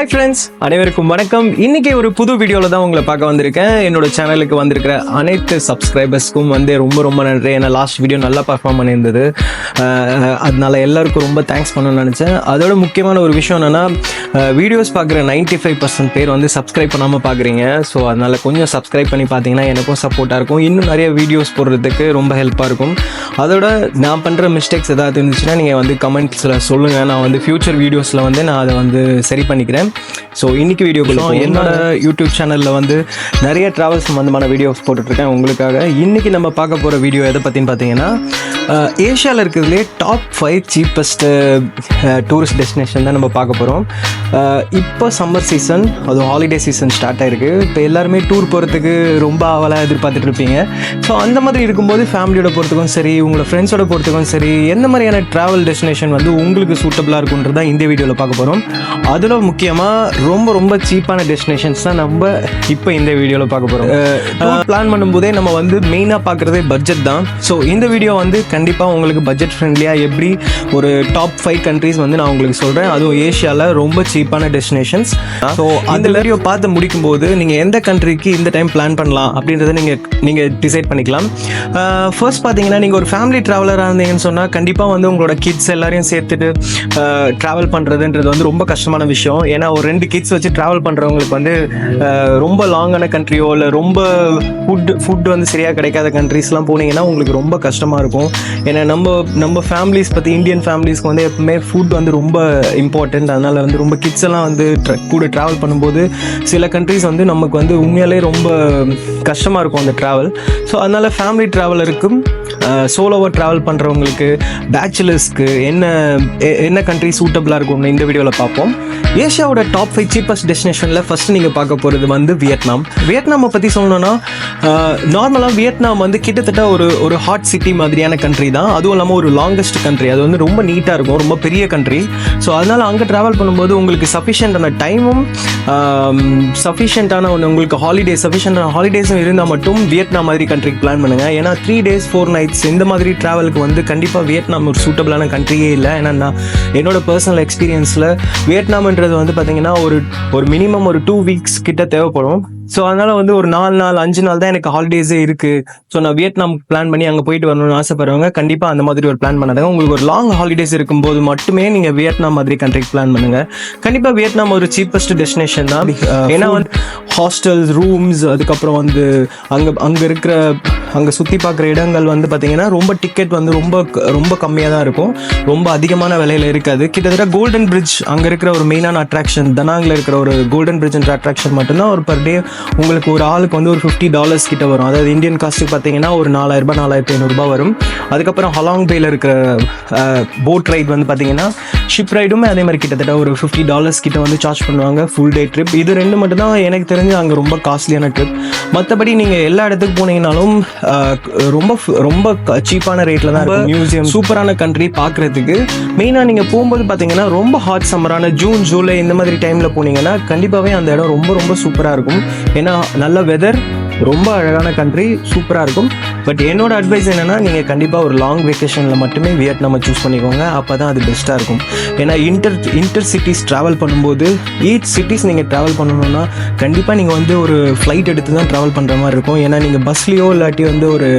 Hi friends அனைவருக்கும் வணக்கம். இன்னைக்கு ஒரு புது வீடியோவில் தான் உங்களை பார்க்க வந்திருக்கேன். என்னோட சேனலுக்கு வந்திருக்கிற அனைத்து சப்ஸ்கிரைபர்ஸ்க்கும் வந்து ரொம்ப ரொம்ப நன்றி. ஏன்னா லாஸ்ட் வீடியோ நல்லா பர்ஃபார்ம் பண்ணியிருந்தது. அதனால் அதனால எல்லாருக்கும் ரொம்ப தேங்க்ஸ் பண்ணணும்னு நினச்சேன். அதோட முக்கியமான ஒரு விஷயம் என்னென்னா வீடியோஸ் பார்க்குற நைன்ட்டி ஃபைவ் பர்சன்ட் பேர் வந்து சப்ஸ்கிரைப் பண்ணாமல் பார்க்குறீங்க. ஸோ அதனால் கொஞ்சம் சப்ஸ்கிரைப் பண்ணி பார்த்தீங்கன்னா எனக்கும் சப்போர்ட்டாக இருக்கும். இன்னும் நிறைய வீடியோஸ் போடுறதுக்கு ரொம்ப ஹெல்ப்பாக இருக்கும். அதோட நான் பண்ணுற மிஸ்டேக்ஸ் ஏதாவது இருந்துச்சுன்னா நீங்கள் வந்து கமெண்ட்ஸில் சொல்லுங்கள் நான் வந்து ஃப்யூச்சர் வீடியோஸில் வந்து நான் அதை வந்து சரி பண்ணிக்கிறேன். ஸோ இன்னைக்கு வீடியோக்குள்ள என்னோட யூடியூப் சேனலில் வந்து நிறைய ட்ராவல் சம்மந்தமான வீடியோஸ் போட்டுட்ருக்கேன் உங்களுக்காக. இன்னைக்கு நம்ம பார்க்க போகிற வீடியோ எதை பற்றின்னு பார்த்தீங்கன்னா ஏஷியாவில் இருக்கிறதுலே top five cheapest tourist destination தான் நம்ம பார்க்க போகிறோம் இப்போ சம்மர் சீசன் அதுவும் ஹாலிடே சீசன் ஸ்டார்ட் ஆயிருக்கு. இப்போ எல்லாருமே டூர் போகிறதுக்கு ரொம்ப ஆவலாக எதிர்பார்த்துட்டு இருப்பீங்க ஸோ அந்த மாதிரி இருக்கும்போது ஃபேமிலியோட போகிறதுக்கும் சரி உங்களோட ஃப்ரெண்ட்ஸோட போகிறதுக்கும் சரி எந்த மாதிரியான ட்ராவல் டெஸ்டினேஷன் வந்து உங்களுக்கு சூட்டபுளாக இருக்குன்றதா இந்த வீடியோவில் பார்க்க போகிறோம் அதில் முக்கியமாக ரொம்ப ரொம்ப சீப்பான டெஸ்டினேஷன்ஸ் தான் நம்ம இப்போ இந்த வீடியோவில் பார்க்க போகிறோம் பிளான் பண்ணும்போதே நம்ம வந்து மெயினாக பார்க்குறதே பட்ஜெட் தான். ஸோ இந்த வீடியோ வந்து கண்டிப்பாக உங்களுக்கு பட்ஜெட் ஃப்ரெண்ட்லியாக எப்படி ஒரு டாப் ஃபைவ் கண்ட்ரீஸ் வந்து நான் உங்களுக்கு சொல்கிறேன் அதுவும் ஏஷியாவில் ரொம்ப சீப்பான டெஸ்டினேஷன்ஸ் ஸோ அந்த வீடியோ பார்த்து முடிக்கும்போது நீங்கள் எந்த கண்ட்ரிக்கு இந்த டைம் பிளான் பண்ணலாம் அப்படின்றத நீங்கள் நீங்கள் டிசைட் பண்ணிக்கலாம். ஃபர்ஸ்ட் பார்த்தீங்கன்னா நீங்கள் ஒரு ஃபேமிலி ட்ராவலராக இருந்தீங்கன்னு சொன்னால் கண்டிப்பாக வந்து உங்களோட கிட்ஸ் எல்லாரையும் சேர்த்துட்டு ட்ராவல் பண்ணுறதுன்றது வந்து ரொம்ப கஷ்டமான விஷயம். ஏன்னா ஒரு ரெண்டு கிட்ஸ் வச்சு ட்ராவல் பண்ணுறவங்களுக்கு வந்து ரொம்ப லாங்கான கண்ட்ரியோ இல்லை ரொம்ப ஃபுட் ஃபுட் வந்து சரியாக கிடைக்காத கண்ட்ரீஸ்லாம் போனீங்கன்னா உங்களுக்கு ரொம்ப கஷ்டமாக இருக்கும். ஏன்னா நம்ம நம்ம ஃபேமிலிஸ் பற்றி இந்தியன் ஃபேமிலிஸ்க்கு வந்து எப்பவுமே ஃபுட் வந்து ரொம்ப இம்பார்ட்டண்ட் அதனால் வந்து ரொம்ப கிட்ஸ் எல்லாம் வந்து கூட ட்ராவல் பண்ணும்போது சில கண்ட்ரீஸ் வந்து நமக்கு வந்து உண்மையாலே ரொம்ப கஷ்டமாக இருக்கும் அந்த ட்ராவல் ஸோ அதனால் ஃபேமிலி ட்ராவலருக்கும் சோலோவாக ட்ராவல் பண்ணுறவங்களுக்கு பேச்சுலர்ஸ்க்கு என்ன என்ன கண்ட்ரி சூட்டபிளாக இருக்கும்னு இந்த வீடியோவில் பார்ப்போம். ஏஷியாவோட டாப் ஃபைவ் சீப்பஸ்ட் டெஸ்டினேஷனில் ஃபஸ்ட் நீங்கள் பார்க்க போகிறது வந்து வியட்நாம். வியட்நாமை பற்றி சொல்லணும்னா நார்மலாக வியட்நாம் வந்து கிட்டத்தட்ட ஒரு ஒரு ஹாட் சிட்டி மாதிரியான கண்ட்ரி தான். அதுவும் இல்லாமல் ஒரு லாங்கஸ்ட் கண்ட்ரி அது வந்து ரொம்ப நீட்டாக இருக்கும் ரொம்ப பெரிய கண்ட்ரி ஸோ அதனால் அங்கே ட்ராவல் பண்ணும்போது உங்களுக்கு சஃபிஷியண்டான டைமும் சஃபிஷியண்டான ஒன்று உங்களுக்கு ஹாலிடே சஃபிஷியண்டான ஹாலிடேஸும் இருந்தால் மட்டும் வியட்நாம் மாதிரி கண்ட்ரிக்கு பிளான் பண்ணுங்கள் ஏன்னா த்ரீ டேஸ் ஃபோர் நைட்ஸ் இந்த மாதிரி ட்ராவலுக்கு வந்து கண்டிப்பாக வியட்நாம் ஒரு சூட்டபிளான கண்ட்ரியே இல்லை. ஏன்னா நான் என்னோட பர்சனல் எக்ஸ்பீரியன்ஸில் வியட்நாம்ன்றது வந்து பார்த்தீங்கன்னா ஒரு ஒரு மினிமம் ஒரு டூ வீக்ஸ் கிட்ட தேவைப்படும். ஸோ அதனால் வந்து ஒரு நாலு நாள் அஞ்சு நாள் தான் எனக்கு ஹாலிடேஸே இருக்குது ஸோ நான் வியட்நாம் பிளான் பண்ணி அங்கே போயிட்டு வரணும்னு ஆசைப்படுறவங்க கண்டிப்பாக அந்த மாதிரி ஒரு பிளான் பண்ணாதாங்க. உங்களுக்கு ஒரு லாங் ஹாலிடேஸ் இருக்கும்போது மட்டுமே நீங்கள் வியட்நாம் மாதிரி கண்ட்ரிக்கு பிளான் பண்ணுங்கள் கண்டிப்பாக வியட்நாம் ஒரு சீப்பஸ்ட் டெஸ்டினேஷன் தான். ஏன்னா வந்து ஹாஸ்டல்ஸ் ரூம்ஸ் அதுக்கப்புறம் வந்து அங்கே அங்கே இருக்கிற அங்கே சுற்றி பார்க்குற இடங்கள் வந்து பார்த்தீங்கன்னா ரொம்ப டிக்கெட் வந்து ரொம்ப ரொம்ப கம்மியாக தான் இருக்கும். ரொம்ப அதிகமான விலையில் இருக்காது. கிட்டத்தட்ட கோல்டன் பிரிட்ஜ் அங்கே இருக்கிற ஒரு மெயினான அட்ராக்ஷன் தனாங்கில் இருக்கிற ஒரு கோல்டன் பிரிட்ஜ்ன்ற அட்ராக்ஷன் மட்டும்தான் ஒரு பர் டே உங்களுக்கு ஒரு ஆளுக்கு வந்து ஒரு ஃபிஃப்டி டாலர்ஸ் கிட்ட வரும். அதாவது இந்தியன் காஸ்ட்டுக்கு பார்த்தீங்கன்னா ஒரு நாலாயிரரூபா நாலாயிரத்தி ஐநூறுரூபா வரும். அதுக்கப்புறம் ஹலாங் பேயில் இருக்கிற போட் ரைட் வந்து பார்த்தீங்கன்னா ஷிப் ரைடுமே அதே மாதிரி கிட்டத்தட்ட ஒரு ஃபிஃப்டி டாலர்ஸ் கிட்ட வந்து சார்ஜ் பண்ணுவாங்க ஃபுல் டே ட்ரிப் இது ரெண்டு மட்டும் தான் எனக்கு தெரிஞ்சு அங்கே ரொம்ப காஸ்ட்லியான ட்ரிப் மற்றபடி நீங்கள் எல்லா இடத்துக்கு போனீங்கனாலும் ரொம்ப ரொம்ப சீப்பான ரேட்டில் தான் இருக்கும். மியூசியம் சூப்பரான கண்ட்ரி பார்க்குறதுக்கு மெயினாக நீங்கள் போகும்போது பார்த்தீங்கன்னா ரொம்ப ஹாட் சம்மரான ஜூன் ஜூலை இந்த மாதிரி டைமில் போனீங்கன்னா கண்டிப்பாகவே அந்த இடம் ரொம்ப ரொம்ப சூப்பராக இருக்கும். ஏன்னா நல்ல வெதர் ரொம்ப அழகான கண்ட்ரி சூப்பராக இருக்கும். பட் என்னோட அட்வைஸ் என்னன்னா நீங்கள் கண்டிப்பாக ஒரு லாங் வெக்கேஷனில் மட்டுமே வியட்நாமை சூஸ் பண்ணிக்கோங்க. அப்போ தான் அது பெஸ்ட்டாக இருக்கும். ஏன்னா இன்டர் இன்டர் சிட்டிஸ் ட்ராவல் பண்ணும்போது ஈச் சிட்டிஸ் நீங்கள் ட்ராவல் பண்ணணும்னா கண்டிப்பாக நீங்கள் வந்து ஒரு ஃப்ளைட் எடுத்து தான் ட்ராவல் பண்ணுற மாதிரி இருக்கும். ஏன்னா நீங்கள் பஸ்லேயோ இல்லாட்டி வந்து ஒரு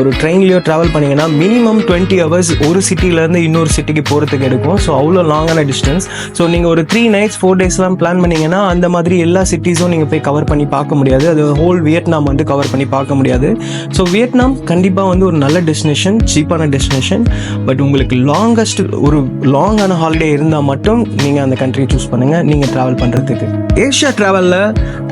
ஒரு ட்ரெயின்லேயோ ட்ராவல் பண்ணிங்கன்னா மினிமம் டுவெண்ட்டி ஹவர்ஸ் ஒரு சிட்டியிலேருந்து இன்னொரு சிட்டிக்கு போகிறதுக்கு எடுக்கும். ஸோ அவ்வளோ லாங்கான டிஸ்டன்ஸ் ஸோ நீங்கள் ஒரு த்ரீ நைட்ஸ் ஃபோர் டேஸ்லாம் பிளான் பண்ணிங்கன்னா அந்த மாதிரி எல்லா சிட்டிஸும் நீங்கள் போய் கவர் பண்ணி பார்க்க முடியாது. அது ஹோல் வியட்நாம் வந்து கவர் பண்ணி பார்க்க முடியாது. ஸோ வியட்நாம் கண்டிப்பாக வந்து ஒரு நல்ல டெஸ்டினேஷன் சீப்பான டெஸ்டினேஷன் பட் உங்களுக்கு லாங்கஸ்ட் ஒரு லாங்கான ஹாலிடே இருந்தால் மட்டும் நீங்கள் அந்த கண்ட்ரியை சூஸ் பண்ணுங்கள் நீங்கள் ட்ராவல் பண்ணுறதுக்கு ஏஷியா ட்ராவலில்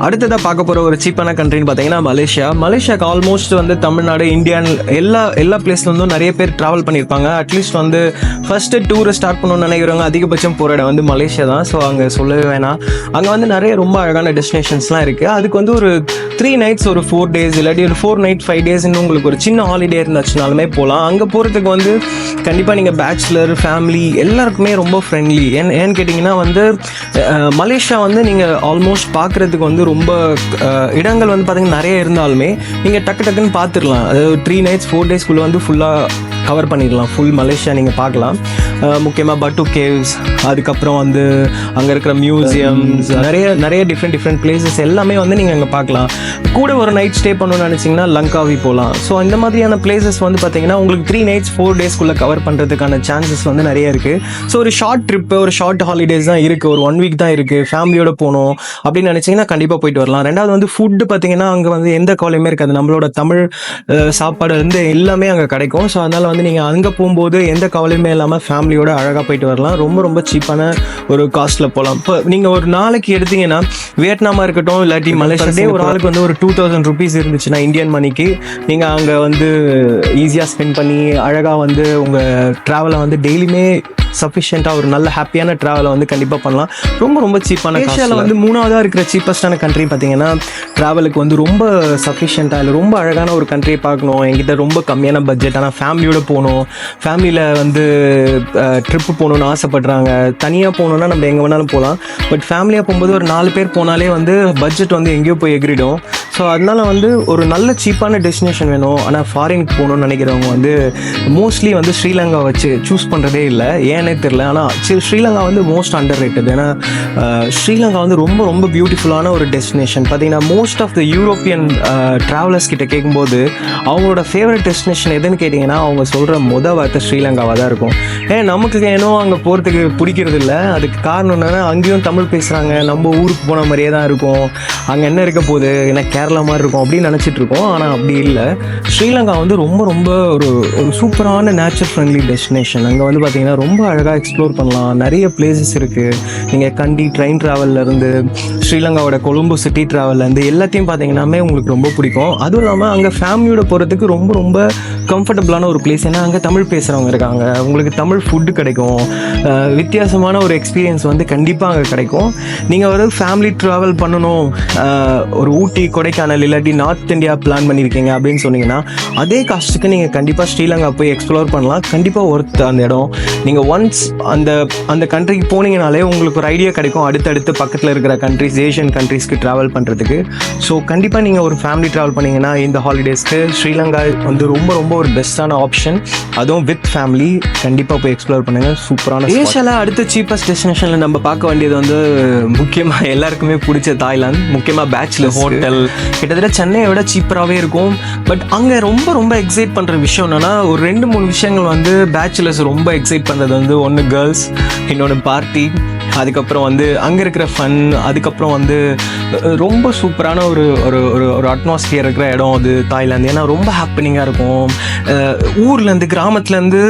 அடுத்ததாக பார்க்க போகிற ஒரு சீப்பான கண்ட்ரின்னு பார்த்தீங்கன்னா மலேசியா. மலேசியாவுக்கு ஆல்மோஸ்ட் வந்து தமிழ்நாடு இந்தியான் எல்லா எல்லா பிளேஸ்லேருந்தும் நிறைய பேர் ட்ராவல் பண்ணியிருப்பாங்க அட்லீஸ்ட் வந்து ஃபஸ்ட்டு டூரை ஸ்டார்ட் பண்ணணும்னு நினைக்கிறவங்க அதிகபட்சம் போகிற இடம் வந்து மலேசியா தான். ஸோ அங்கே சொல்லவே வேணாம். அங்கே வந்து நிறைய ரொம்ப அழகான டெஸ்டினேஷன்ஸ்லாம் இருக்குது அதுக்கு வந்து ஒரு த்ரீ நைட்ஸ் ஒரு ஃபோர் டேஸ் இல்லாட்டி ஒரு ஃபோர் நைட் ஃபைவ் டேஸ்ன்னு உங்களுக்கு ஒரு சின்ன ஹாலிடே இருந்துச்சுனாலுமே போகலாம் அங்கே போகிறதுக்கு வந்து கண்டிப்பாக நீங்கள் பேச்சுலர் ஃபேமிலி எல்லாருக்குமே ரொம்ப ஃப்ரெண்ட்லி ஏன் ஏன்னு கேட்டிங்கன்னா வந்து மலேசியா வந்து நீங்கள் ஆல்மோஸ்ட் பார்க்குறதுக்கு வந்து ரொம்ப இடங்கள் வந்து பார்த்தீங்கன்னா நிறைய இருந்தாலுமே நீங்கள் டக்கு டக்குன்னு பார்த்துடலாம் அதாவது த்ரீ நைட்ஸ் ஃபோர் டேஸ்க்குள்ளே வந்து ஃபுல்லாக கவர் பண்ணிடலாம். ஃபுல் மலேசியா நீங்கள் பார்க்கலாம். முக்கியமாக பட்டு கேவ்ஸ் அதுக்கப்புறம் வந்து அங்கே இருக்கிற மியூசியம்ஸ் நிறைய நிறைய டிஃப்ரெண்ட் டிஃப்ரெண்ட் பிளேசஸ் எல்லாமே வந்து நீங்கள் அங்கே பார்க்கலாம். கூட ஒரு நைட் ஸ்டே பண்ணணும்னு நினச்சிங்கன்னா லங்காவி போகலாம் ஸோ இந்த மாதிரியான பிளேசஸ் வந்து பார்த்தீங்கன்னா உங்களுக்கு த்ரீ நைட்ஸ் ஃபோர் டேஸ்க்குள்ளே கவர் பண்ணுறதுக்கான சான்சஸ் வந்து நிறைய இருக்குது ஸோ ஒரு ஷார்ட் ட்ரிப்பு ஒரு ஷார்ட் ஹாலிடேஸ் தான் இருக்குது ஒரு ஒன் வீக் தான் இருக்குது ஃபேமிலியோட போகணும் அப்படின்னு நினச்சிங்கன்னா கண்டிப்பாக போயிட்டு வரலாம். ரெண்டாவது வந்து ஃபுட்டு பார்த்தீங்கன்னா அங்கே வந்து எந்த கவலையுமே இருக்காது. நம்மளோட தமிழ் சாப்பாடு வந்து எல்லாமே அங்கே கிடைக்கும். ஸோ அதனால் வந்து நீங்கள் அங்கே போகும்போது எந்த கவலையுமே இல்லாமல் ஃபேமிலியோட அழகாக போயிட்டு வரலாம். ரொம்ப ரொம்ப சீப்பான ஒரு காஸ்ட்டில் போகலாம் இப்போ நீங்கள் ஒரு நாளைக்கு எடுத்தீங்கன்னா வியட்நாமாக இருக்கட்டும் இல்லாட்டி மலேசியா ஒரு ஆளுக்கு வந்து ஒரு டூ தௌசண்ட் ருபீஸ் இருந்துச்சுன்னா இந்தியன் மணிக்கு நீங்கள் அங்கே வந்து ஈஸியாக ஸ்பெண்ட் பண்ணி அழகாக வந்து உங்கள் ட்ராவலை வந்து டெய்லியுமே சஃபிஷியண்ட்டாக ஒரு நல்ல ஹாப்பியான ட்ராவலை வந்து கண்டிப்பாக பண்ணலாம். ரொம்ப ரொம்ப சீப்பான ஏஷியாவில் வந்து மூணாவதாக இருக்கிற சீப்பஸ்டான கண்ட்ரி பார்த்தீங்கன்னா ட்ராவலுக்கு வந்து ரொம்ப சஃபிஷியண்ட்டாக இல்லை ரொம்ப அழகான ஒரு கண்ட்ரியை பார்க்கணும். என்கிட்ட ரொம்ப கம்மியான பட்ஜெட் ஆனால் ஃபேமிலியோட போகணும். ஃபேமிலியில் வந்து ட்ரிப்பு போகணுன்னு ஆசைப்படுறாங்க. தனியாக போகணுன்னா நம்ம எங்கே வேணாலும் போகலாம். பட் ஃபேமிலியாக போகும்போது ஒரு நாலு பேர் போனாலே வந்து பட்ஜெட் வந்து எங்கேயோ போய் எகிரிடும். ஸோ அதனால வந்து ஒரு நல்ல சீப்பான டெஸ்டினேஷன் வேணும். ஆனால் ஃபாரினுக்கு போகணும்னு நினைக்கிறவங்க வந்து மோஸ்ட்லி வந்து ஸ்ரீலங்கா வச்சு சூஸ் பண்ணுறதே இல்லை. ஏன்னே தெரில ஆனால் சரி ஸ்ரீலங்கா வந்து மோஸ்ட் அண்டர் ரேட்டட் ஏன்னா ஸ்ரீலங்கா வந்து ரொம்ப ரொம்ப பியூட்டிஃபுல்லான ஒரு டெஸ்டினேஷன் பார்த்தீங்கன்னா most of the European travellers கிட்ட கேட்கும்போது அவங்களோட ஃபேவரட் டெஸ்டினேஷன் எதுன்னு கேட்டிங்கன்னா அவங்க சொல்கிற முத வார்த்தை ஸ்ரீலங்காவாக தான் இருக்கும். ஏன் நமக்கு ஏனோ அங்கே போகிறதுக்கு பிடிக்கிறது இல்லை. அதுக்கு காரணம் என்னென்னா அங்கேயும் தமிழ் பேசுகிறாங்க நம்ம ஊருக்கு போன மாதிரியே தான் இருக்கும். அங்கே என்ன இருக்க போகுது? என்ன கேரளா மாதிரி இருக்கும் அப்படின்னு நினச்சிட்டு இருக்கோம். ஆனால் அப்படி இல்லை. ஸ்ரீலங்கா வந்து ரொம்ப ரொம்ப ஒரு ஒரு சூப்பரான நேச்சர் ஃப்ரெண்ட்லி டெஸ்டினேஷன் அங்கே வந்து பார்த்தீங்கன்னா ரொம்ப அழகாக எக்ஸ்ப்ளோர் பண்ணலாம். நிறைய பிளேசஸ் இருக்குது நீங்கள் கண்டி ட்ரெயின் ட்ராவல்லேருந்து ஸ்ரீலங்காவோட கொழும்பு சிட்டி இருந்து எல்லாத்தையும் பார்த்தீங்கன்னாமே உங்களுக்கு ரொம்ப பிடிக்கும். அதுவும் இல்லாமல் அங்கே ஃபேமிலியோட போகிறதுக்கு ரொம்ப ரொம்ப கம்ஃபர்டபுளான ஒரு பிளேஸ் ஏன்னா அங்கே தமிழ் பேசுகிறவங்க இருக்காங்க. உங்களுக்கு தமிழ் ஃபுட்டு கிடைக்கும். வித்தியாசமான ஒரு எக்ஸ்பீரியன்ஸ் வந்து கண்டிப்பாக அங்கே கிடைக்கும். நீங்கள் ஒரு ஃபேமிலி ட்ராவல் பண்ணணும். ஒரு ஊட்டி கொடைக்கானல் இல்லாட்டி நார்த் இந்தியா பிளான் பண்ணியிருக்கீங்க அப்படின்னு சொன்னீங்கன்னா அதே காஸ்ட்டுக்கு நீங்கள் கண்டிப்பாக ஸ்ரீலங்கா போய் எக்ஸ்ப்ளோர் பண்ணலாம். கண்டிப்பாக ஒர்த் அந்த இடம். நீங்கள் ஒன்ஸ் அந்த அந்த கண்ட்ரிக்கு போனீங்கனாலே உங்களுக்கு ஒரு ஐடியா கிடைக்கும். அடுத்தடுத்து பக்கத்தில் இருக்கிற கண்ட்ரிஸ் ஏஷியன் கண்ட்ரீஸ்க்கு ட்ராவல் பண்ணுறதுக்கு ஸோ கண்டிப்பாக நீங்கள் ஒரு ஃபேமிலி ட்ராவல் பண்ணீங்கன்னா இந்த ஹாலிடேஸ்க்கு ஸ்ரீலங்கா வந்து ரொம்ப ரொம்ப ஒரு பெஸ்ட்டான ஆப்ஷன் அதுவும் வித் ஃபேமிலி கண்டிப்பாக போய் எக்ஸ்ப்ளோர் பண்ணுங்கள் சூப்பரான ஏஷியாவில் அடுத்த சீப்பஸ்ட் டெஸ்டினேஷனில் நம்ம பார்க்க வேண்டியது வந்து முக்கியமாக எல்லாருக்குமே பிடிச்ச தாய்லாந்து முக்கியமாக பேச்சுலர் ஹோட்டல் கிட்டத்தட்ட சென்னையை விட சீப்பராகவே இருக்கும். பட் அங்கே ரொம்ப ரொம்ப எக்ஸைட் பண்ணுற விஷயம் என்னன்னா ஒரு ரெண்டு மூணு விஷயங்கள் வந்து பேச்சுலர்ஸ் ரொம்ப எக்ஸைட் பண்ணுறது வந்து ஒன்று கேர்ள்ஸ் இன்னொன்று பார்ட்டி அதுக்கப்புறம் வந்து அங்கே இருக்கிற ஃபன் அதுக்கப்புறம் வந்து ரொம்ப சூப்பரான ஒரு ஒரு ஒரு ஒரு அட்மாஸ்பியர் இருக்கிற இடம் அது தாய்லாந்து. ஏன்னா ரொம்ப ஹாப்பினிங்காக இருக்கும். ஊர்லேருந்து கிராமத்துலேருந்து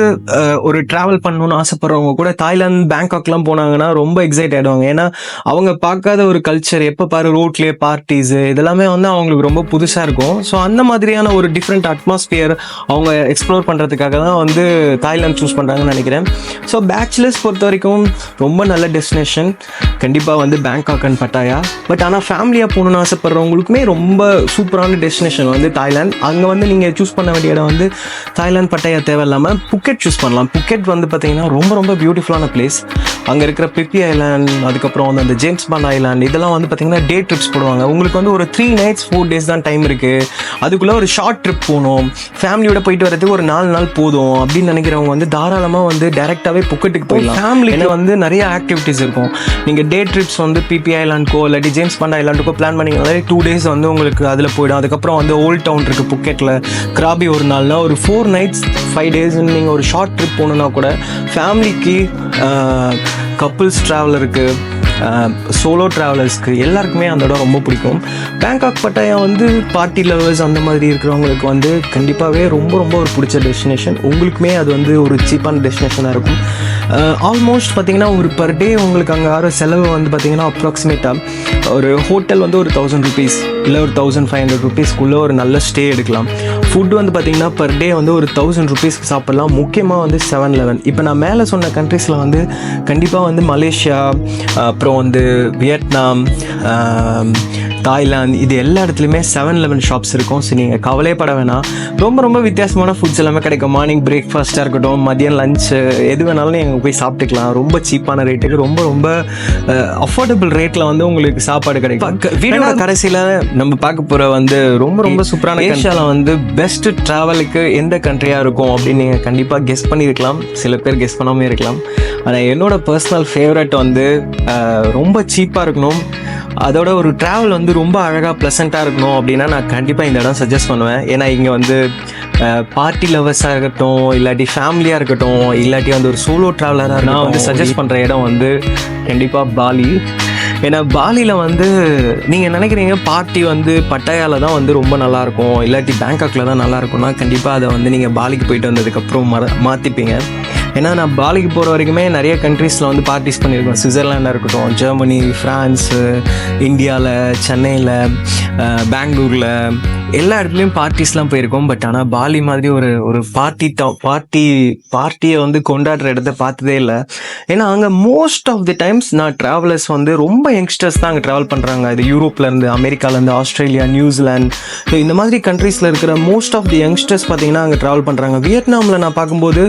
ஒரு ட்ராவல் பண்ணணும்னு ஆசைப்படுறவங்க கூட தாய்லாந்து பேங்காக்லாம் போனாங்கன்னா ரொம்ப எக்ஸைட் ஆகிடுவாங்க ஏன்னா அவங்க பார்க்காத ஒரு கல்ச்சர் எப்போ பாரு ரோட்லேயே பார்ட்டிஸு இதெல்லாமே வந்து அவங்களுக்கு ரொம்ப புதுசாக இருக்கும். ஸோ அந்த மாதிரியான ஒரு டிஃப்ரெண்ட் அட்மாஸ்பியர் அவங்க எக்ஸ்ப்ளோர் பண்ணுறதுக்காக தான் வந்து தாய்லாந்து சூஸ் பண்ணுறாங்கன்னு நினைக்கிறேன். ஸோ பேச்சுலர்ஸ் பொறுத்த வரைக்கும் ரொம்ப நல்ல டெஸ்டினேஷன் கண்டிப்பாக வந்து பேங்காக் அண்ட் பட்டாயா. பட் ஆனால் ஃபேமிலியாக போகணுன்னு ஆசைப்படுறவங்களுக்குமே ரொம்ப சூப்பரான டெஸ்டினேஷன் வந்து தாய்லாந்து. அங்கே வந்து நீங்கள் சூஸ் பண்ண வேண்டிய இடம் வந்து தாய்லாந்து பட்டாயா தேவையில்லாமல் புக்கெட் சூஸ் பண்ணலாம். புக்கெட் வந்து பார்த்தீங்கன்னா ரொம்ப ரொம்ப பியூட்டிஃபுல்லான பிளேஸ் அங்கே இருக்கிற பிப்பி ஐலாண்ட் அதுக்கப்புறம் வந்து அந்த ஜேம்ஸ் பாண்ட் ஐலாண்ட் இதெல்லாம் வந்து பார்த்தீங்கன்னா டே ட்ரிப்ஸ் போடுவாங்க. உங்களுக்கு வந்து ஒரு த்ரீ நைட்ஸ் ஃபோர் டேஸ் தான் டைம் இருக்குது அதுக்குள்ளே ஒரு ஷார்ட் ட்ரிப் போகணும். ஃபேமிலியோட போயிட்டு வரதுக்கு ஒரு நாலு நாள் போதும் அப்படின்னு நினைக்கிறவங்க வந்து தாராளமாக வந்து டேரெக்டாகவே புக்கெட்டுக்கு போயிடலாம். ஃபேமிலிக்கு வந்து நிறைய ஆக்டிவிட்டீஸ் இருக்கும். நீங்கள் டே ட்ரிப்ஸ் வந்து பிபி ஐலாண்டுக்கோ இல்லாட்டி ஜேம்ஸ் பாண்ட் எல்லாத்துக்கும் பிளான் பண்ணிங்கனாலே டூ டேஸ் வந்து உங்களுக்கு அதில் போயிடும். அதுக்கப்புறம் வந்து ஓல்ட் டவுன் இருக்குது புக்கெட்டில் கிராபி ஒரு நாள்னா ஒரு ஃபோர் நைட்ஸ் ஃபைவ் டேஸ் நீங்கள் ஒரு ஷார்ட் ட்ரிப் போகணுன்னா கூட ஃபேமிலிக்கு கப்புள்ஸ் ட்ராவலருக்கு சோலோ ட்ராவலர்ஸ்க்கு எல்லாருக்குமே அந்த இடம் ரொம்ப பிடிக்கும். பேங்காக் பட்டாயா வந்து பார்ட்டி லவர்ஸ் அந்த மாதிரி இருக்கிறவங்களுக்கு வந்து கண்டிப்பாகவே ரொம்ப ரொம்ப ஒரு பிடிச்ச டெஸ்டினேஷன் உங்களுக்குமே அது வந்து ஒரு சீப்பான டெஸ்டினேஷனாக இருக்கும். ஆல்மோஸ்ட் பார்த்தீங்கன்னா ஒரு பர் டே உங்களுக்கு அங்கே ஆகிற செலவு வந்து பார்த்திங்கன்னா அப்ராக்சிமேட்டாக ஒரு ஹோட்டல் வந்து ஒரு தௌசண்ட் ருபீஸ் இல்லை ஒரு தௌசண்ட் ஃபைவ் ஹண்ட்ரட் ருபீஸ்க்குள்ளே ஒரு நல்ல ஸ்டே எடுக்கலாம். ஃபுட் வந்து பார்த்தீங்கன்னா பர் டே வந்து ஒரு தௌசண்ட் ருபீஸ்க்கு சாப்பிட்லாம். முக்கியமாக வந்து செவன் லெவன் இப்போ நான் மேலே சொன்ன கண்ட்ரீஸில் வந்து கண்டிப்பாக வந்து மலேசியா அப்புறம் வந்து வியட்நாம் தாய்லாந்து இது எல்லா இடத்துலையுமே செவன் லெவன் ஷாப்ஸ் இருக்கும். ஸோ நீங்கள் கவலைப்பட வேணாம். ரொம்ப ரொம்ப வித்தியாசமான ஃபுட்ஸ் எல்லாமே கிடைக்கும். மார்னிங் பிரேக்ஃபாஸ்ட்டாக இருக்கட்டும் மதியம் லஞ்சு எது வேணாலும் நீங்கள் போய் சாப்பிட்டுக்கலாம். ரொம்ப சீப்பான ரேட்டுக்கு ரொம்ப ரொம்ப அஃபோர்டபுள் ரேட்டில் வந்து உங்களுக்கு சாப்பாடு கிடைக்கும். வீடியோட கடைசியில் நம்ம பார்க்க போகிற வந்து ரொம்ப ரொம்ப சூப்பரான ஏஷியாவில் வந்து பெஸ்ட் ட்ராவலுக்கு எந்த கண்ட்ரியாக இருக்கும் அப்படின்னு நீங்கள் கண்டிப்பாக கெஸ் பண்ணியிருக்கலாம். சில பேர் கெஸ் பண்ணாமல் இருக்கலாம். ஆனால் என்னோட பர்சனல் ஃபேவரட் வந்து ரொம்ப சீப்பாக இருக்கணும். அதோட ஒரு ட்ராவல் வந்து ரொம்ப அழகாக ப்ளசண்ட்டாக இருக்கணும் அப்படின்னா நான் கண்டிப்பாக இந்த இடம் சஜஸ்ட் பண்ணுவேன். ஏன்னா இங்கே வந்து பார்ட்டி லவர்ஸாக இருக்கட்டும் இல்லாட்டி ஃபேமிலியாக இருக்கட்டும் இல்லாட்டி வந்து ஒரு சோலோ ட்ராவலராக நான் வந்து சஜஸ்ட் பண்ணுற இடம் வந்து கண்டிப்பாக பாலி. ஏன்னா பாலியில் வந்து நீங்கள் நினைக்கிறீங்க பார்ட்டி வந்து பட்டாயால தான் வந்து ரொம்ப நல்லாயிருக்கும் இல்லாட்டி பேங்காக்கில் தான் நல்லா இருக்கும்னா கண்டிப்பாக அதை வந்து நீங்கள் பாலிக்கு போயிட்டு வந்ததுக்கப்புறம் மற மாற்றிப்பீங்க ஏன்னா நான் பாலிக்கு போகிற வரைக்குமே நிறைய கண்ட்ரீஸில் வந்து பார்ட்டிஸ் பண்ணியிருக்கோம். சுவிட்சர்லாண்டாக இருக்கட்டும் ஜெர்மனி ஃப்ரான்ஸு இந்தியாவில் சென்னையில் பெங்களூரில் எல்லா இடத்துலையும் பார்ட்டிஸ்லாம் போயிருக்கோம். பட் ஆனால் பாலி மாதிரி ஒரு ஒரு பார்ட்டி பார்ட்டி பார்ட்டியை வந்து கொண்டாடுற இடத்த பார்த்ததே இல்லை. ஏன்னா அங்கே மோஸ்ட் ஆஃப் தி டைம்ஸ் நான் ட்ராவலர்ஸ் வந்து ரொம்ப யங்ஸ்டர்ஸ் தான் அங்கே ட்ராவல் பண்ணுறாங்க இது யூரோப்லேருந்து அமெரிக்காலேருந்து ஆஸ்திரேலியா நியூசிலாந்து இந்த மாதிரி கண்ட்ரீஸில் இருக்கிற மோஸ்ட் ஆஃப் தி யங்ஸ்டர்ஸ் பார்த்தீங்கன்னா அங்கே ட்ராவல் பண்ணுறாங்க வியட்நாமில் நான் பார்க்கும்போது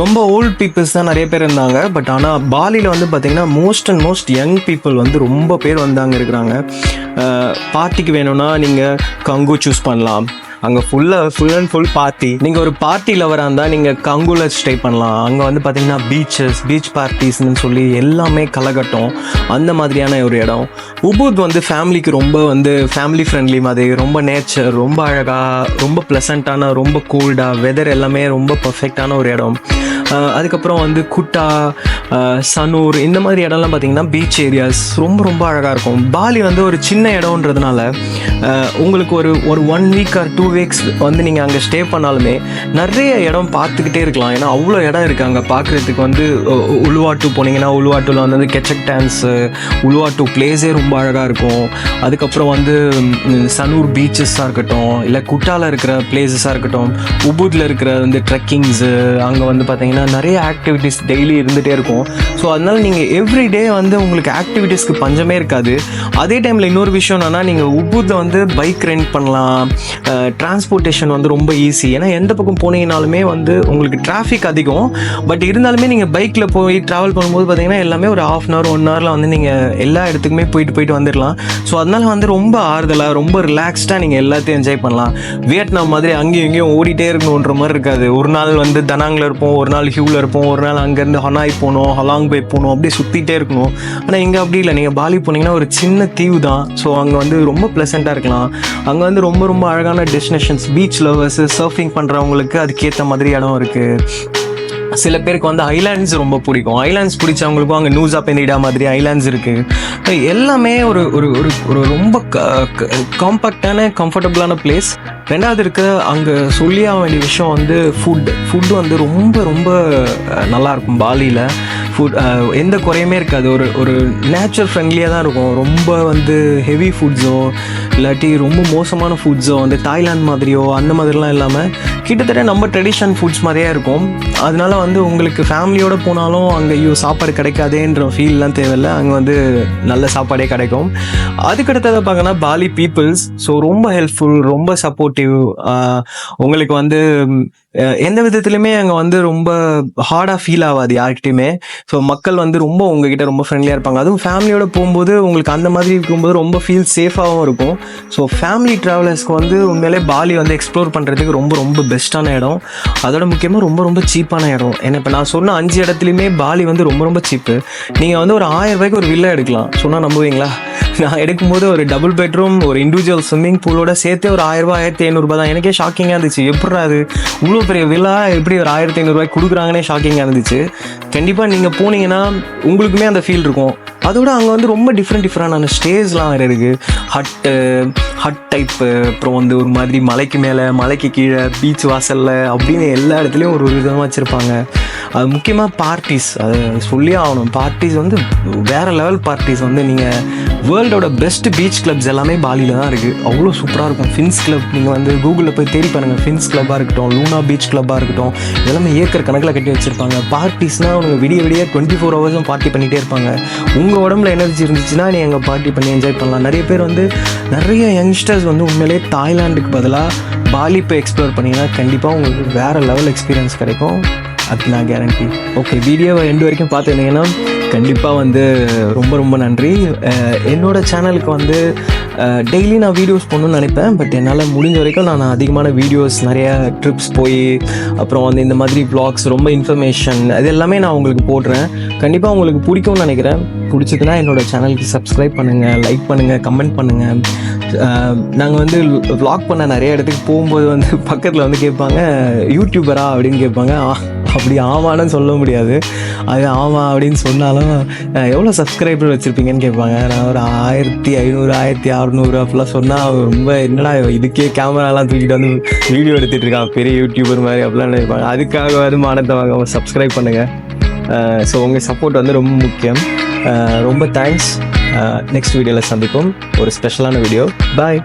ரொம்ப ஓல்டு பீப்புள்ஸ் தான் நிறைய பேர் இருந்தாங்க. பட் ஆனால் பாலியில் வந்து பார்த்தீங்கன்னா most and most young people வந்து ரொம்ப பேர் வந்து அங்கே இருக்கிறாங்க. பார்ட்டிக்கு வேணும்னா நீங்கள் கங்கு சூஸ் பண்ணலாம். அங்கே ஃபுல்லாக ஃபுல் அண்ட் ஃபுல் பார்ட்டி நீங்கள் ஒரு பார்ட்டி லவராக இருந்தால் நீங்கள் கங்குல ஸ்டே பண்ணலாம். அங்கே வந்து பார்த்தீங்கன்னா பீச்சஸ் பீச் பார்ட்டிஸ்னு சொல்லி எல்லாமே கலகட்டும். அந்த மாதிரியான ஒரு இடம். உபூத் வந்து ஃபேமிலிக்கு ரொம்ப வந்து ஃபேமிலி ஃப்ரெண்ட்லி மாதிரி ரொம்ப நேச்சர் ரொம்ப அழகாக ரொம்ப ப்ளசண்ட்டான ரொம்ப கூல்டாக வெதர் எல்லாமே ரொம்ப பர்ஃபெக்டான ஒரு இடம். அதுக்கப்புறம் வந்து குட்டா சனூர் இந்த மாதிரி இடம்லாம் பார்த்தீங்கன்னா பீச் ஏரியாஸ் ரொம்ப ரொம்ப அழகாக இருக்கும். பாலி வந்து ஒரு சின்ன இடம்ன்றதுனால உங்களுக்கு ஒரு ஒரு one week or two weeks வந்து நீங்கள் அங்கே ஸ்டே பண்ணாலுமே நிறைய இடம் பார்த்துக்கிட்டே இருக்கலாம். ஏன்னா அவ்வளோ இடம் இருக்குது அங்கே பார்க்குறதுக்கு வந்து உ- போனீங்கன்னா உளுவாட்டுல வந்து கெச்சக் டான்ஸு உளுவாட்டு பிளேஸே ரொம்ப அழகாக இருக்கும். அதுக்கப்புறம் வந்து சனூர் பீச்சஸாக இருக்கட்டும் இல்லை குட்டால இருக்கிற பிளேஸஸாக இருக்கட்டும் உபுதில் இருக்கிற வந்து ட்ரெக்கிங்ஸு அங்கே வந்து பார்த்தீங்கன்னா நிறைய ஆக்டிவிட்டீஸ் டெய்லி இருந்துகிட்டே இருக்கும். ஸோ அதனால் நீங்கள் எவ்ரி டே வந்து உங்களுக்கு ஆக்டிவிட்டீஸ்க்கு பஞ்சமே இருக்காது. அதே டைமில் இன்னொரு விஷயம் என்னென்னா நீங்கள் உபுதில் வந்து பைக் ரெண்ட் பண்ணலாம் டிரான்ஸ்போர்ட்டேஷன் வந்து ரொம்ப ஈஸி ஏன்னா எந்த பக்கம் போனீங்கனாலுமே வந்து உங்களுக்கு டிராஃபிக் அதிகம். பட் இருந்தாலுமே நீங்கள் பைக்கில் போய் ட்ராவல் பண்ணும்போது பார்த்தீங்கன்னா எல்லாமே ஒரு ஆஃப் அன் ஹவர் ஒன் ஹவரில் வந்து நீங்கள் எல்லா இடத்துக்குமே போயிட்டு போயிட்டு வந்துடலாம் ஸோ அதனால் வந்து ரொம்ப ஆறுதலாக ரொம்ப ரிலாக்ஸ்டாக நீங்கள் எல்லாத்தையும் என்ஜாய் பண்ணலாம். வியட்நாம் மாதிரி அங்கேயும் இங்கேயும் ஓடிட்டே இருக்கணுன்ற மாதிரி இருக்காது. ஒரு நாள் வந்து தனாங்கில் இருப்போம் ஒரு நாள் ஹியூவில் இருப்போம் ஒரு நாள் அங்கேருந்து ஹனாய் போகணும் ஹலாங் போய் போகணும் அப்படியே சுற்றிட்டே இருக்கணும். ஆனால் இங்கே அப்படி இல்லை. நீங்கள் பாலி போனீங்கன்னா ஒரு சின்ன தீவு தான் ஸோ அங்கே வந்து ரொம்ப ப்ளசண்ட்டாக இருக்கலாம். அங்கே வந்து ரொம்ப ரொம்ப அழகான டெஸ்டினேஷன்ஸ் பீச் லவர்ஸ் சர்ஃபிங் பண்ணுறவங்களுக்கு அதுக்கேற்ற மாதிரி இடம் இருக்குது சில பேருக்கு வந்து ஐலாண்ட்ஸ் ரொம்ப பிடிக்கும். ஐலாண்ட்ஸ் பிடிச்சவங்களுக்கும் அங்கே நியூஸாக பெனிடா மாதிரி ஐலாண்ட்ஸ் இருக்குது எல்லாமே ஒரு ஒரு ஒரு ஒரு ரொம்ப காம்பாக்டான கம்ஃபர்டபுளான பிளேஸ் ரெண்டாவது இருக்க அங்கே சொல்லியாக வேண்டிய விஷயம் வந்து ஃபுட் ஃபுட் வந்து ரொம்ப ரொம்ப நல்லாயிருக்கும் நல்லா இருக்கும் பாலியில் ஃபுட் uh, எந்த குறையுமே இருக்காது. ஒரு ஒரு நேச்சுரல் ஃப்ரெண்ட்லியாக தான் இருக்கும். ரொம்ப வந்து ஹெவி ஃபுட்ஸோ இல்லாட்டி ரொம்ப மோசமான ஃபுட்ஸோ வந்து தாய்லாந்து மாதிரியோ அந்த மாதிரிலாம் இல்லாமல் கிட்டத்தட்ட நம்ம ட்ரெடிஷன் ஃபுட்ஸ் மாதிரியே இருக்கும். அதனால வந்து உங்களுக்கு ஃபேமிலியோடு போனாலும் அங்கே ஐயோ சாப்பாடு கிடைக்காதேன்ற ஃபீல்லாம் தேவையில்லை. அங்கே வந்து நல்ல சாப்பாடே கிடைக்கும். அதுக்கடுத்ததை பார்க்கணும்னா பாலி பீப்புள்ஸ் ஸோ ரொம்ப ஹெல்ப்ஃபுல் ரொம்ப சப்போர்ட்டிவ் உங்களுக்கு வந்து எந்த விதத்துலையுமே அங்கே வந்து ரொம்ப ஹார்டாக ஃபீல் ஆகாது யார்கிட்டையுமே. ஸோ மக்கள் வந்து ரொம்ப உங்ககிட்ட ரொம்ப ஃப்ரெண்ட்லியாக இருப்பாங்க. அதுவும் ஃபேமிலியோட போகும்போது உங்களுக்கு அந்த மாதிரி இருக்கும்போது ரொம்ப ஃபீல் சேஃபாகவும் இருக்கும். ஸோ ஃபேமிலி ட்ராவலர்ஸ்க்கு வந்து உண்மையிலே பாலி வந்து எக்ஸ்ப்ளோர் பண்ணுறதுக்கு ரொம்ப ரொம்ப பெஸ்ட்டான இடம். அதோட முக்கியமாக ரொம்ப ரொம்ப சீப்பான இடம். ஏன்னா இப்போ நான் சொன்ன அஞ்சு இடத்துலையுமே பாலி வந்து ரொம்ப ரொம்ப சீப்பு நீங்கள் வந்து ஒரு ஆயிரம் ரூபாய்க்கு ஒரு வில்லா எடுக்கலாம். சொன்னால் நம்புவீங்களா? நான் எடுக்கும்போது ஒரு டபுள் பெட்ரூம் ஒரு இண்டிவிஜுவல் ஸ்விம்மிங் பூலோட சேர்த்து ஒரு ஆயிரம் ஆயிரத்தி ஐநூறுபா தான். எனக்கே ஷாக்கிங்காக இருந்துச்சு. எப்படா அது இவ்வளோ பெரிய வில்லா எப்படி ஒரு ஆயிரத்தி ஐநூறுரூவாய்க்கு கொடுக்குறாங்கன்னே ஷாக்கிங்காக இருந்துச்சு. கண்டிப்பாக நீங்கள் போனீங்கன்னா உங்களுக்குமே அந்த ஃபீல் இருக்கும். அதோட அங்கே வந்து ரொம்ப டிஃப்ரெண்ட் டிஃப்ரெண்டான ஸ்டேஸ்லாம் வேறு இருக்குது ஹட்டு ஹட் டைப்பு அப்புறம் வந்து ஒரு மாதிரி மலைக்கு மேலே மலைக்கு கீழே பீச் வாசலில் அப்படின்னு எல்லா இடத்துலையும் ஒரு ஒரு விதமாக வச்சுருப்பாங்க. அது முக்கியமாக பார்ட்டிஸ் அது சொல்லியே ஆகணும். பார்ட்டிஸ் வந்து வேறு லெவல் பார்ட்டிஸ் வந்து நீங்கள் வேர்ல்டோட பெஸ்ட் பீச் கிளப்ஸ் எல்லாமே பாலியில் தான் இருக்குது அவ்வளோ சூப்பராக இருக்கும். ஃபின்ஸ் கிளப் நீங்கள் வந்து கூகுளில் போய் தேடி பாருங்கள் ஃபின்ஸ் கிளப்பாக இருக்கட்டும் லூனா பீச் கிளப்பாக இருக்கட்டும் இதெல்லாமே ஏக்கர் கணக்கில் கட்டி வச்சுருப்பாங்க. பார்ட்டிஸ்னால் அவங்க விடிய விடிய டுவெண்ட்டி ஃபோர் ஹவர்ஸும் பார்ட்டி பண்ணிகிட்டே இருப்பாங்க. உங்கள் உடம்புல எனர்ஜி இருந்துச்சுன்னா நீ எங்கள் பார்ட்டி பண்ணி என்ஜாய் பண்ணலாம். நிறைய பேர் வந்து நிறைய யங்ஸ்டர்ஸ் வந்து உண்மையிலே தாய்லாந்துக்கு பதிலாக பாலி போய் எக்ஸ்ப்ளோர் பண்ணிங்கன்னா கண்டிப்பாக உங்களுக்கு வேறு லெவல் எக்ஸ்பீரியன்ஸ் கிடைக்கும். அது நான் கேரண்டி ஓகே வீடியோவை எண்டு வரைக்கும் பார்த்துருந்தீங்கன்னா கண்டிப்பாக வந்து ரொம்ப ரொம்ப நன்றி. என்னோடய சேனலுக்கு வந்து டெய்லி நான் வீடியோஸ் பண்ணணும்னு நினைப்பேன். பட் என்னால் முடிஞ்ச வரைக்கும் நான் அதிகமான வீடியோஸ் நிறைய ட்ரிப்ஸ் போய் அப்புறம் வந்து இந்த மாதிரி ப்ளாக்ஸ் ரொம்ப இன்ஃபர்மேஷன் அது எல்லாமே நான் உங்களுக்கு போடுறேன். கண்டிப்பாக உங்களுக்கு பிடிக்கும்னு நினைக்கிறேன். பிடிச்சதுன்னா என்னோடய சேனலுக்கு சப்ஸ்கிரைப் பண்ணுங்கள் லைக் பண்ணுங்கள் கமெண்ட் பண்ணுங்கள் நாங்கள் வந்து வ்ளாக் பண்ண நிறைய இடத்துக்கு போகும்போது வந்து பக்கத்தில் வந்து கேட்பாங்க யூடியூபரா அப்படின்னு கேட்பாங்க. ஆ, அப்படி ஆமான்னு சொல்ல முடியாது. அது ஆமாம் அப்படின்னு சொன்னாலும் எவ்வளோ சப்ஸ்கிரைபர் வச்சுருப்பீங்கன்னு கேட்பாங்க. நான் ஒரு ஆயிரத்தி ஐநூறு ஆயிரத்தி அறநூறு அப்படிலாம் சொன்னால் ரொம்ப என்னடா இதுக்கே கேமராலாம் தூக்கிட்டு வந்து வீடியோ எடுத்துகிட்டு இருக்கான். பெரிய யூடியூபர் மாதிரி அப்படிலாம் நினைப்பாங்க. அதுக்காக வந்து மானத்தை வாங்க சப்ஸ்கிரைப் பண்ணுங்கள் ஸோ உங்கள் சப்போர்ட் வந்து ரொம்ப முக்கியம். ரொம்ப தேங்க்ஸ் நெக்ஸ்ட் வீடியோவில் சந்திப்போம். ஒரு ஸ்பெஷலான வீடியோ பாய்